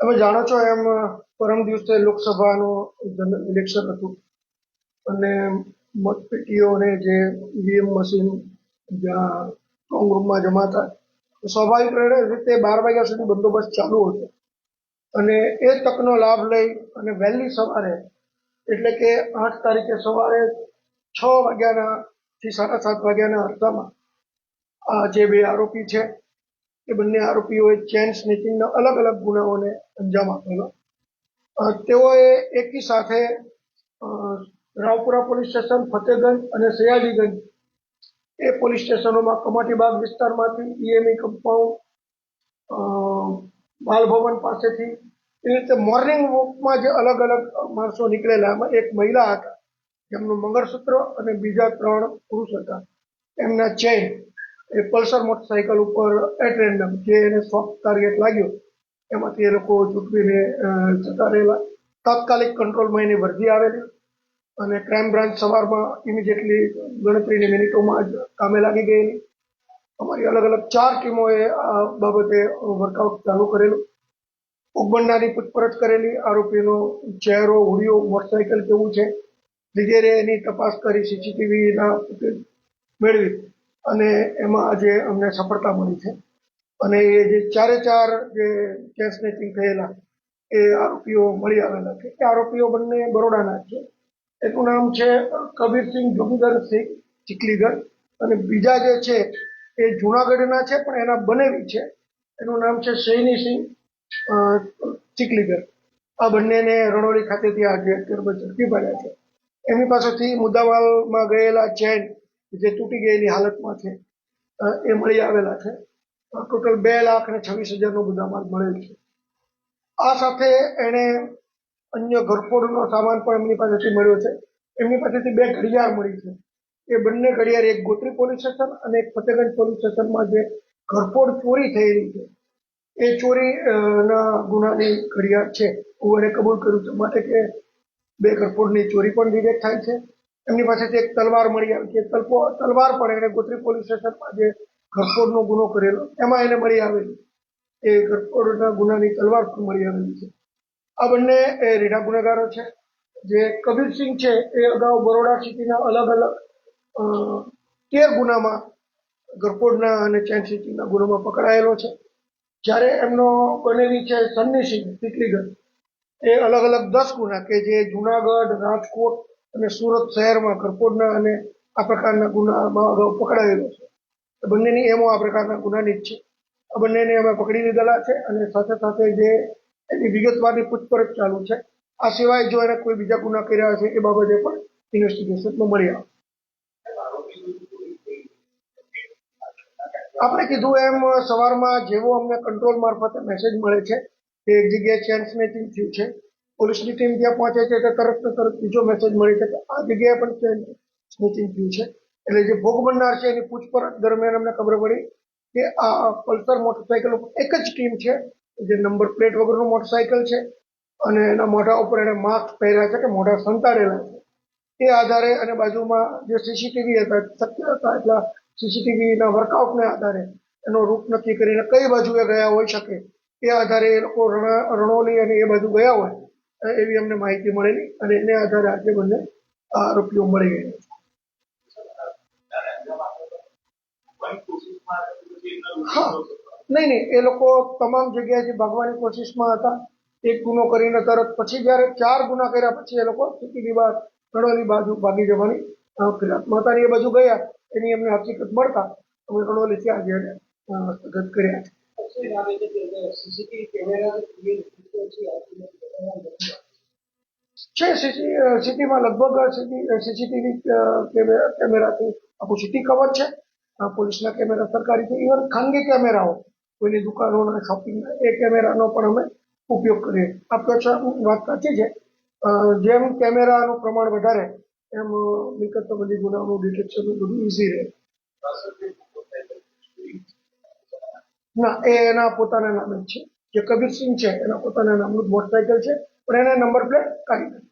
તમે જાણો છો એમ, પરમ દિવસે લોકસભાનું ઇલેક્શન હતું. અને મતપેટીઓને જે ઈવીએમ મશીન જ્યાં સ્ટ્રોંગ રૂમમાં જમા થાય સ્વાભાવિક રીતે બાર વાગ્યા સુધી બંદોબસ્ત ચાલુ હતો. અને એ તકનો લાભ લઈ અને વહેલી સવારે, એટલે કે આઠ તારીખે સવારે છ વાગ્યાના થી સાડા સાત વાગ્યાના અરસામાં આ જે બે આરોપી છે, એ બંને આરોપીઓએ ચેન સ્નેચિંગના અલગ અલગ ગુનાઓને અંજામ આપેલો. તેઓએ એકી સાથે રાવપુરા પોલીસ સ્ટેશન, ફતેગંજ અને સયાજીગંજ એ પોલીસ સ્ટેશનોમાં કમાટીબાગ વિસ્તારમાંથી ઈએમઈ કમ્પાઉન્ડ બાલભવન પાસેથી એ રીતે મોર્નિંગ વોકમાં જે અલગ અલગ માણસો નીકળેલા, એમાં એક મહિલા હતા. જેમનું મંગળસૂત્ર અને બીજા ત્રણ પુરુષ હતા. એમના ચેન એ પલ્સર મોટરસાયકલ ઉપર એટ રેન્ડમ જે એને સોફ્ટ ટાર્ગેટ લાગ્યો, એમાંથી એ લોકો ચૂંટવીને જતા રહેલા. તાત્કાલિક કંટ્રોલમાં એની વર્દી આવેલી અને ક્રાઇમ બ્રાન્ચ સવારમાં ઇમિડિયેટલી ગણતરીની મિનિટોમાં જ કામે લાગી ગયેલી. અમારી અલગ અલગ ચાર ટીમોએ આ બાબતે વર્કઆઉટ ચાલુ કરેલું. ઉગબંડાની પૂછપરછ કરેલી, આરોપીનો ચહેરો હુડિયો મોટરસાયકલ કેવું છે વગેરે એની તપાસ કરી સીસીટીવીના ફૂટેજ મેળવી અને એમાં આજે અમને સફળતા મળી છે. અને એ જે ચારે ચાર જે ચેન સ્નેચિંગ થયેલા, એ આરોપીઓ મળી આવેલા છે. એ આરોપીઓ બંને બરોડાના છે. એનું નામ છે કબીરસિંહ જોગીધર સિંહ ચીખલીગઢ અને બીજા જે છે, એ જુનાગઢના છે, પણ એના બનેવી છે. એનું નામ છે સૈનીસિંહ ચીખલીગઢ આ બંનેને રણોલી ખાતેથી આજે અત્યારે ઝડપી પાડ્યા છે. એમની પાસેથી મુદ્દામાલમાં ગયેલા ચેન જે તૂટી ગયેલી હાલતમાં છે એ મળી આવેલા છે. ટોટલ બે લાખ અને છવ્વીસ હજારનો મુદ્દામાલ મળેલ છે. આ સાથે એણે અન્ય ઘરફોડનો સામાન પણ એમની પાસેથી મળ્યો છે. એમની પાસેથી બે ઘડિયાળ મળી છે. એ બંને ઘડિયાળ એક ગોત્રી પોલીસ સ્ટેશન અને એક ફતેગંજ પોલીસ સ્ટેશનમાં જે ઘરફોડ ચોરી થયેલી છે એ ચોરી અ, ના ગુનાની ઘડિયાળ છે. હું એને કબૂલ કર્યું છે. માટે કે બે ઘરફોડની ચોરી પણ ડિટેક્ટ થાય છે. એમની પાસેથી એક તલવાર મળી આવી છે. તલપો, તલવાર પણ એને ગોત્રી પોલીસ સ્ટેશનમાં જે ઘરફોડનો ગુનો કરેલો, એમાં એને મળી આવેલી. એ ઘરફોડના ગુનાની તલવાર પણ મળી આવેલી છે. આ બંને એ રીઢા ગુનેગારો છે. જે કબીરસિંહ છે, એ અગાઉ બરોડા સિટીના અલગ અલગ તેર ગુનામાં ગરફોડના અને ચેન સિટીના ગુનામાં પકડાયેલો છે. જ્યારે એમનો બનેવી છે સન્નીસિંહ ટીકલીગઢ એ અલગ અલગ દસ ગુના કે જે જુનાગઢ, રાજકોટ અને સુરત શહેરમાં કરકોડના અને આ પ્રકારના ગુનામાં અગાઉ પકડાયેલો છે. બંનેની એમો આ પ્રકારના ગુનાની જ છે. આ બંનેને અમે પકડી લીધેલા છે અને સાથે સાથે જે એની વિગતવારની પૂછપરછ ચાલુ છે. આ સિવાય જો એને કોઈ બીજા ગુના કર્યા હશે એ બાબતે પણ ઇન્વેસ્ટિગેશનમાં મળી આવે. આપણે કીધું એમ સવારમાં જેવો અમને કંટ્રોલ મારફતે મેસેજ મળે છે. કે એક જગ્યાએ ચેન સ્નેચિંગ થયું છે. પોલીસની ટીમ ત્યાં પહોંચે છે તો તરત ને તરત બીજો મેસેજ મળી શકે. આ જગ્યાએ પણ ચેન સ્નેચિંગ થયું છે. એટલે જે ભોગ બનનાર છે એની પૂછપરછ દરમિયાન અમને ખબર પડી કે આ પલ્સર મોટરસાયકલ ઉપર એક જ ટીમ છે. જે નંબર પ્લેટ વગરનું મોટરસાયકલ છે. અને એના મોઢા ઉપર એને માસ્ક પહેર્યા છે કે મોઢા સંતાડેલા છે. એ આધારે અને બાજુમાં જે સીસીટીવી હતા, શક્ય હતા એટલા સીસીટીવીના વર્કઆઉટને આધારે એનો રૂટ નક્કી કરીને કઈ બાજુએ ગયા હોઈ શકે એ આધારે એ લોકો રણ- રણોલી અને એ બાજુ ગયા હોય એવી અમને માહિતી મળેલી અને એને આધારે આજે બંને આરોપીઓ મળી ગયા નહીં નહીં એ લોકો તમામ જગ્યાએથી ભાગવાની કોશિશમાં હતા એક ગુનો કરીને તરત પછી જ્યારે ચાર ગુના કર્યા પછી એ લોકો સિટીની બાદ રણોલી બાજુ ભાગી જવાની અ, ફિરાકમાં હતા એ બાજુ ગયા એની અમને હકીકત મળતા અમે રણોલીથી આજે હસ્તગત કર્યા છે સિટી સિટીમાં લગભગ સિટી સીસીટીવી કેમેરાથી આખું સિટી કવર છે. પોલીસના કેમેરા સરકારી છે ઇવન ખાનગી કેમેરાઓ, કોઈની દુકાનોના શોપિંગના એ કેમેરાનો પણ અમે ઉપયોગ કરીએ. આ પ્રશ્ન વાત સાચી છે. જેમ કેમેરાનું પ્રમાણ વધારે, એમ મિલકત સંબંધી ગુનાઓનું ડિટેક્શન બધું ઇઝી રહે. ના, એ એના પોતાના નામે છે. જે કબીરસિંહ છે, એના પોતાના નામનું જ મોટરસાયકલ છે, પણ એના નંબર પ્લેટ કાઢી